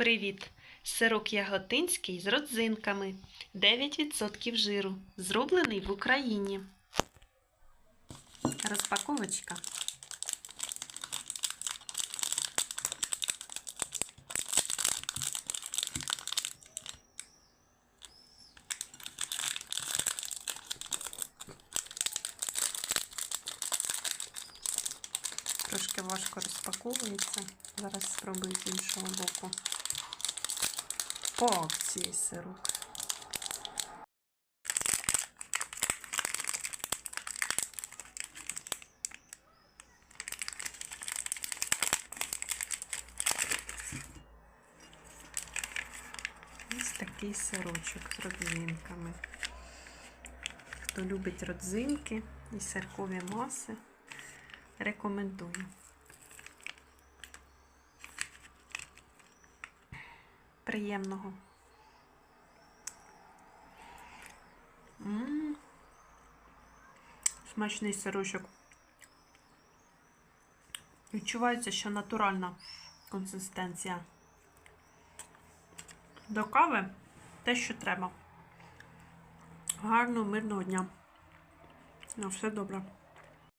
Привіт! Сирок яготинський з родзинками. 9% жиру. Зроблений в Україні. Розпаковочка. Трошки важко розпаковується. Зараз спробую з іншого боку. Акції сирок. Ось такий сирочок з родзинками. Хто любить родзинки і сиркові маси, рекомендую. Приємного. М. Смачний сирочок. Відчувається, що натуральна консистенція. До кави те, що треба. Гарного, мирного дня. На все добре.